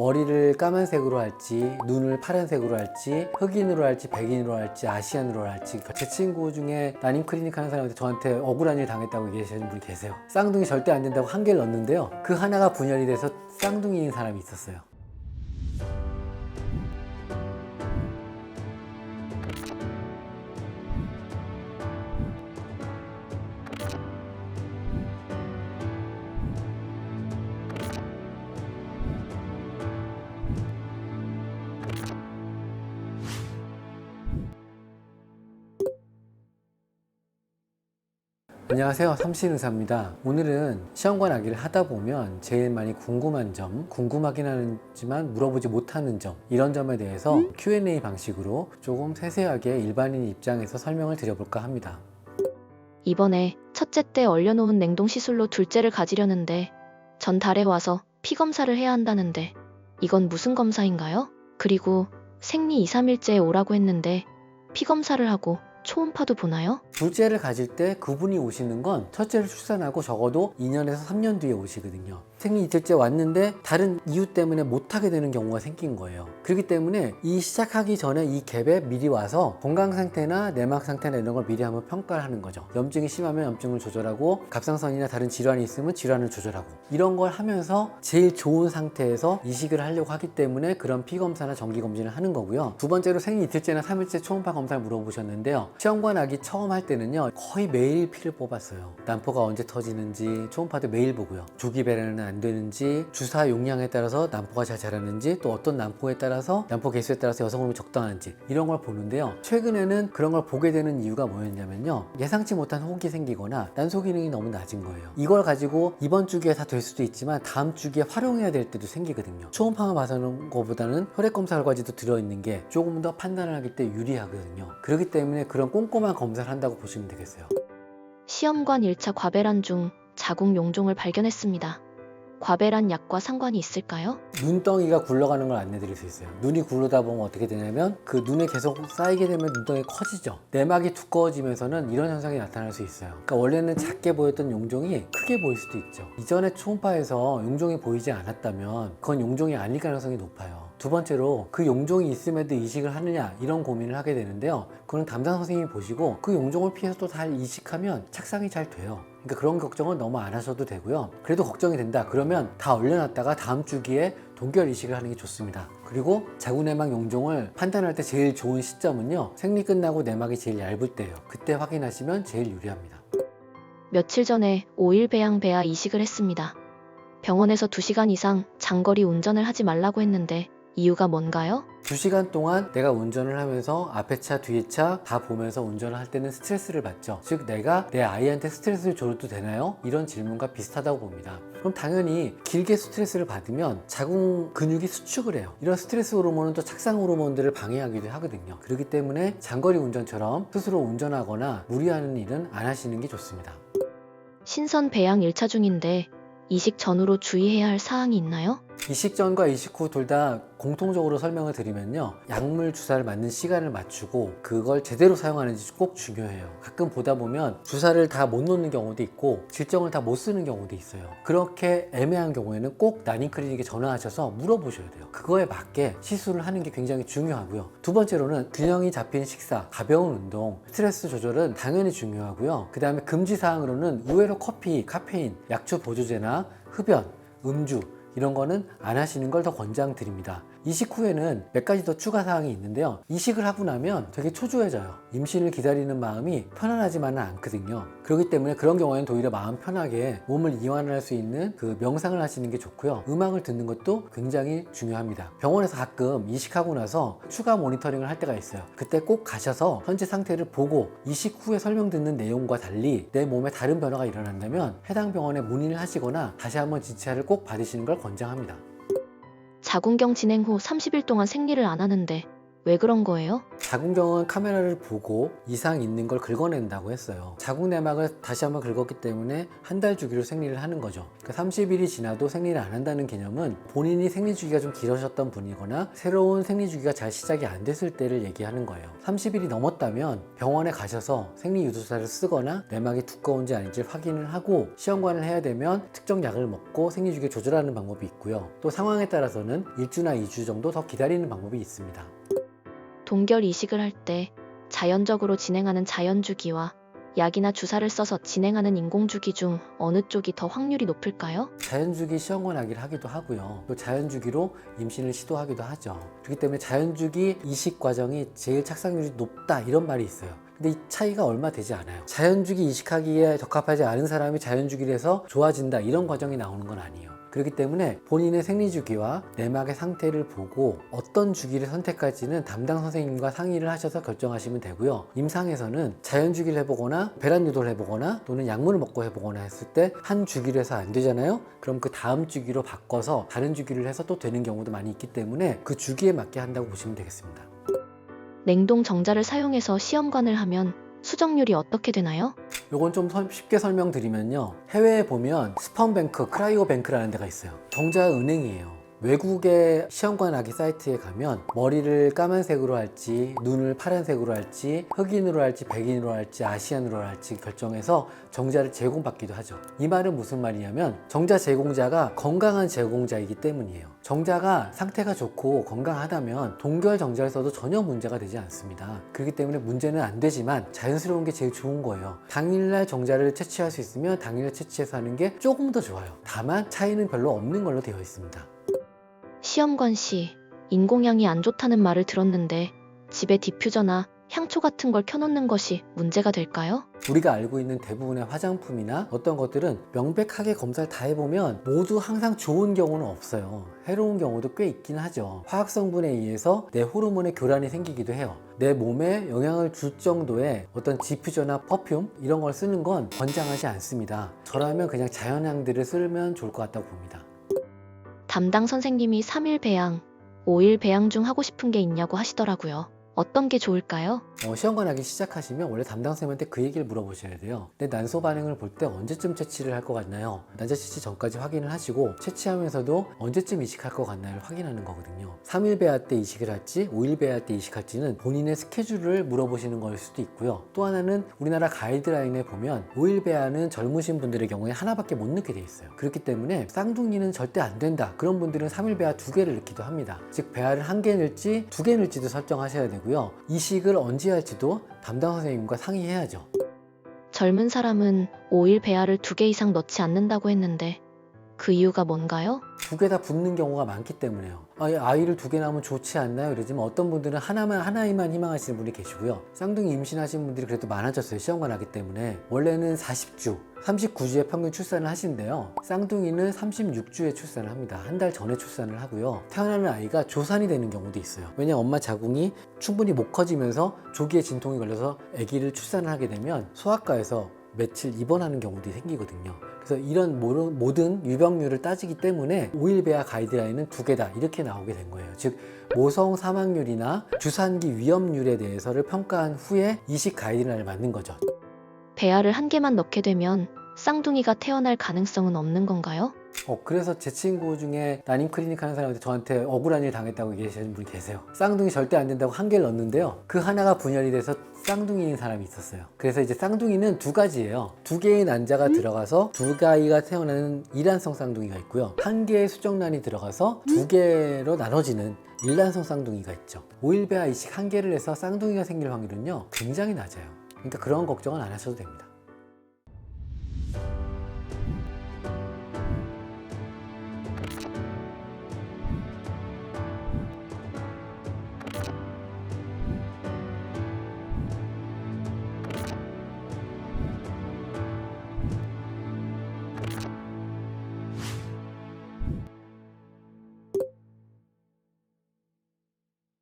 머리를 까만색으로 할지 눈을 파란색으로 할지 흑인으로 할지 백인으로 할지 아시안으로 할지. 제 친구 중에 난임 클리닉 하는 사람한테 저한테 억울한 일 당했다고 얘기하시는 분이 계세요. 쌍둥이 절대 안 된다고 한 개를 넣었는데요. 그 하나가 분열이 돼서 쌍둥이인 사람이 있었어요 안녕하세요. 삼신의사입니다. 오늘은 시험관 아기를 하다 보면 제일 많이 궁금한 점 궁금하긴 하지만 물어보지 못하는 점 이런 점에 대해서 Q&A 방식으로 조금 세세하게 일반인 입장에서 설명을 드려볼까 합니다. 이번에 첫째 때 얼려놓은 냉동 시술로 둘째를 가지려는데 전달에 와서 피 검사를 해야 한다는데 이건 무슨 검사인가요? 그리고 생리 2, 3일째에 오라고 했는데 피 검사를 하고 초음파도 보나요? 둘째를 가질 때 그분이 오시는 건 첫째를 출산하고 적어도 2년에서 3년 뒤에 오시거든요. 생리 이틀째 왔는데 다른 이유 때문에 못하게 되는 경우가 생긴 거예요. 그렇기 때문에 이 시작하기 전에 이 갭에 미리 와서 건강 상태나 내막 상태나 이런 걸 미리 한번 평가를 하는 거죠. 염증이 심하면 염증을 조절하고 갑상선이나 다른 질환이 있으면 질환을 조절하고 이런 걸 하면서 제일 좋은 상태에서 이식을 하려고 하기 때문에 그런 피 검사나 정기 검진을 하는 거고요. 두 번째로 생리 이틀째나 3일째 초음파 검사를 물어보셨는데요. 시험관 아기 처음 할 때는요 거의 매일 피를 뽑았어요. 난포가 언제 터지는지 초음파도 매일 보고요. 조기 배란은 안 되는지 주사 용량에 따라서 난포가 잘 자라는지 또 어떤 난포에 따라서 난포 개수에 따라서 여성 호르몬이 적당한지 이런 걸 보는데요. 최근에는 그런 걸 보게 되는 이유가 뭐였냐면요. 예상치 못한 혹이 생기거나 난소 기능이 너무 낮은 거예요. 이걸 가지고 이번 주기에 다 될 수도 있지만 다음 주기에 활용해야 될 때도 생기거든요. 초음파만 봐서는 것보다는 혈액 검사 결과지도 들어있는 게 조금 더 판단을 하기 때 유리하거든요. 그렇기 때문에 그런 꼼꼼한 검사를 한다고 보시면 되겠어요. 시험관 1차 과배란 중 자궁 용종을 발견했습니다. 과배란 약과 상관이 있을까요? 눈덩이가 굴러가는 걸 안내드릴 수 있어요. 눈이 굴러다 보면 어떻게 되냐면 그 눈에 계속 쌓이게 되면 눈덩이 커지죠. 내막이 두꺼워지면서는 이런 현상이 나타날 수 있어요. 그러니까 원래는 작게 보였던 용종이 크게 보일 수도 있죠. 이전에 초음파에서 용종이 보이지 않았다면 그건 용종이 아닐 가능성이 높아요. 두 번째로 그 용종이 있음에도 이식을 하느냐 이런 고민을 하게 되는데요. 그건 담당 선생님이 보시고 그 용종을 피해서 또 잘 이식하면 착상이 잘 돼요. 그러니까 그런 걱정은 너무 안 하셔도 되고요. 그래도 걱정이 된다. 그러면 다 얼려놨다가 다음 주기에 동결 이식을 하는 게 좋습니다. 그리고 자궁내막 용종을 판단할 때 제일 좋은 시점은요. 생리 끝나고 내막이 제일 얇을 때예요. 그때 확인하시면 제일 유리합니다. 며칠 전에 5일 배양 배아 이식을 했습니다. 병원에서 2시간 이상 장거리 운전을 하지 말라고 했는데 이유가 뭔가요? 두 시간 동안 내가 운전을 하면서 앞에 차, 뒤에 차 다 보면서 운전을 할 때는 스트레스를 받죠. 즉, 내가 내 아이한테 스트레스를 줘도 되나요? 이런 질문과 비슷하다고 봅니다. 그럼 당연히 길게 스트레스를 받으면 자궁 근육이 수축을 해요. 이런 스트레스 호르몬은 또 착상 호르몬들을 방해하기도 하거든요. 그렇기 때문에 장거리 운전처럼 스스로 운전하거나 무리하는 일은 안 하시는 게 좋습니다. 신선 배양 1차 중인데 이식 전후로 주의해야 할 사항이 있나요? 이식 전과 이식 후 둘 다 공통적으로 설명을 드리면요. 약물 주사를 맞는 시간을 맞추고 그걸 제대로 사용하는지 꼭 중요해요. 가끔 보다 보면 주사를 다 못 놓는 경우도 있고 질정을 다 못 쓰는 경우도 있어요. 그렇게 애매한 경우에는 꼭 난임 클리닉에 전화하셔서 물어보셔야 돼요. 그거에 맞게 시술을 하는 게 굉장히 중요하고요. 두 번째로는 균형이 잡힌 식사, 가벼운 운동, 스트레스 조절은 당연히 중요하고요. 그 다음에 금지 사항으로는 의외로 커피, 카페인, 약초 보조제나 흡연, 음주 이런 거는 안 하시는 걸 더 권장드립니다. 이식 후에는 몇 가지 더 추가 사항이 있는데요. 이식을 하고 나면 되게 초조해져요. 임신을 기다리는 마음이 편안하지만은 않거든요. 그렇기 때문에 그런 경우에는 오히려 마음 편하게 몸을 이완할 수 있는 그 명상을 하시는 게 좋고요. 음악을 듣는 것도 굉장히 중요합니다. 병원에서 가끔 이식하고 나서 추가 모니터링을 할 때가 있어요. 그때 꼭 가셔서 현재 상태를 보고 이식 후에 설명 듣는 내용과 달리 내 몸에 다른 변화가 일어난다면 해당 병원에 문의를 하시거나 다시 한번 진찰을 꼭 받으시는 걸 권장합니다. 자궁경 진행 후 30일 동안 생리를 안 하는데 왜 그런 거예요? 자궁경은 카메라를 보고 이상 있는 걸 긁어낸다고 했어요. 자궁 내막을 다시 한번 긁었기 때문에 한 달 주기로 생리를 하는 거죠. 그러니까 30일이 지나도 생리를 안 한다는 개념은 본인이 생리 주기가 좀 길어졌던 분이거나 새로운 생리 주기가 잘 시작이 안 됐을 때를 얘기하는 거예요. 30일이 넘었다면 병원에 가셔서 생리 유도사를 쓰거나 내막이 두꺼운지 아닌지 확인을 하고 시험관을 해야 되면 특정 약을 먹고 생리 주기를 조절하는 방법이 있고요. 또 상황에 따라서는 1주나 2주 정도 더 기다리는 방법이 있습니다. 동결 이식을 할 때 자연적으로 진행하는 자연주기와 약이나 주사를 써서 진행하는 인공주기 중 어느 쪽이 더 확률이 높을까요? 자연주기 시험관하기를 하기도 하고요. 또 자연주기로 임신을 시도하기도 하죠. 그렇기 때문에 자연주기 이식 과정이 제일 착상률이 높다 이런 말이 있어요. 근데 이 차이가 얼마 되지 않아요. 자연주기 이식하기에 적합하지 않은 사람이 자연주기를 해서 좋아진다 이런 과정이 나오는 건 아니에요. 그렇기 때문에 본인의 생리 주기와 내막의 상태를 보고 어떤 주기를 선택할지는 담당 선생님과 상의를 하셔서 결정하시면 되고요. 임상에서는 자연 주기를 해보거나 배란 유도를 해보거나 또는 약물을 먹고 해보거나 했을 때 한 주기를 해서 안 되잖아요. 그럼 그 다음 주기로 바꿔서 다른 주기를 해서 또 되는 경우도 많이 있기 때문에 그 주기에 맞게 한다고 보시면 되겠습니다. 냉동 정자를 사용해서 시험관을 하면 수정률이 어떻게 되나요? 요건 좀 설- 쉽게 설명드리면요. 해외에 보면 스펀뱅크, 크라이오뱅크라는 데가 있어요. 정자 은행이에요. 외국의 시험관하기 사이트에 가면 머리를 까만색으로 할지 눈을 파란색으로 할지 흑인으로 할지 백인으로 할지 아시안으로 할지 결정해서 정자를 제공받기도 하죠. 이 말은 무슨 말이냐면 정자 제공자가 건강한 제공자이기 때문이에요. 정자가 상태가 좋고 건강하다면 동결 정자를 써도 전혀 문제가 되지 않습니다. 그렇기 때문에 문제는 안 되지만 자연스러운 게 제일 좋은 거예요. 당일날 정자를 채취할 수 있으면 당일날 채취해서 하는 게 조금 더 좋아요. 다만 차이는 별로 없는 걸로 되어 있습니다. 시험관 시 인공향이 안 좋다는 말을 들었는데 집에 디퓨저나 향초 같은 걸 켜놓는 것이 문제가 될까요? 우리가 알고 있는 대부분의 화장품이나 어떤 것들은 명백하게 검사를 다 해보면 모두 항상 좋은 경우는 없어요. 해로운 경우도 꽤 있긴 하죠. 화학 성분에 의해서 내 호르몬의 교란이 생기기도 해요. 내 몸에 영향을 줄 정도의 어떤 디퓨저나 퍼퓸 이런 걸 쓰는 건 권장하지 않습니다. 저라면 그냥 자연향들을 쓰면 좋을 것 같다고 봅니다. 담당 선생님이 3일 배양, 5일 배양 중 하고 싶은 게 있냐고 하시더라고요. 어떤 게 좋을까요? 어, 시험관 하기 시작하시면 원래 담당 선생님한테 그 얘기를 물어보셔야 돼요. 내 난소 반응을 볼 때 언제쯤 채취를 할 것 같나요? 난자 채취 전까지 확인을 하시고 채취하면서도 언제쯤 이식할 것 같나를 확인하는 거거든요. 3일 배아 때 이식을 할지 5일 배아 때 이식할지는 본인의 스케줄을 물어보시는 걸 수도 있고요. 또 하나는 우리나라 가이드라인에 보면 5일 배아는 젊으신 분들의 경우에 하나밖에 못 넣게 돼 있어요. 그렇기 때문에 쌍둥이는 절대 안 된다. 그런 분들은 3일 배아 두 개를 넣기도 합니다. 즉 배아를 한 개 넣을지 두 개 넣을지도 설정하셔야 되고요. 이식을 언제 할지도 담당 선생님과 상의해야죠. 젊은 사람은 5일 배아를 2개 이상 넣지 않는다고 했는데 그 이유가 뭔가요? 두 개 다 붙는 경우가 많기 때문에요. 아이, 아이를 두 개 낳으면 좋지 않나요? 이러지만 어떤 분들은 하나만 하나만 희망하시는 분이 계시고요. 쌍둥이 임신하신 분들이 그래도 많아졌어요. 시험관 하기 때문에 원래는 40주, 39주에 평균 출산을 하시는데요. 쌍둥이는 36주에 출산을 합니다. 한 달 전에 출산을 하고요. 태어나는 아이가 조산이 되는 경우도 있어요. 왜냐 엄마 자궁이 충분히 못 커지면서 조기에 진통이 걸려서 아기를 출산을 하게 되면 소아과에서 며칠 입원하는 경우도 생기거든요. 그래서 이런 모든 유병률을 따지기 때문에 5일 배아 가이드라인은 두 개다 이렇게 나오게 된 거예요. 즉 모성 사망률이나 주산기 위험률에 대해서를 평가한 후에 이식 가이드라인을 만든 거죠. 배아를 한 개만 넣게 되면 쌍둥이가 태어날 가능성은 없는 건가요? 어, 그래서 제 친구 중에 난임 클리닉 하는 사람한테 저한테 억울한 일 당했다고 얘기하시는 분이 계세요. 쌍둥이 절대 안 된다고 한 개를 넣었는데요. 그 하나가 분열이 돼서 쌍둥이인 사람이 있었어요. 그래서 이제 쌍둥이는 두 가지예요. 두 개의 난자가 들어가서 두 가위가 태어나는 일란성 쌍둥이가 있고요. 한 개의 수정란이 들어가서 두 개로 나눠지는 일란성 쌍둥이가 있죠. 오일배 아 이식 한 개를 해서 쌍둥이가 생길 확률은요, 굉장히 낮아요. 그러니까 그런 걱정은 안 하셔도 됩니다.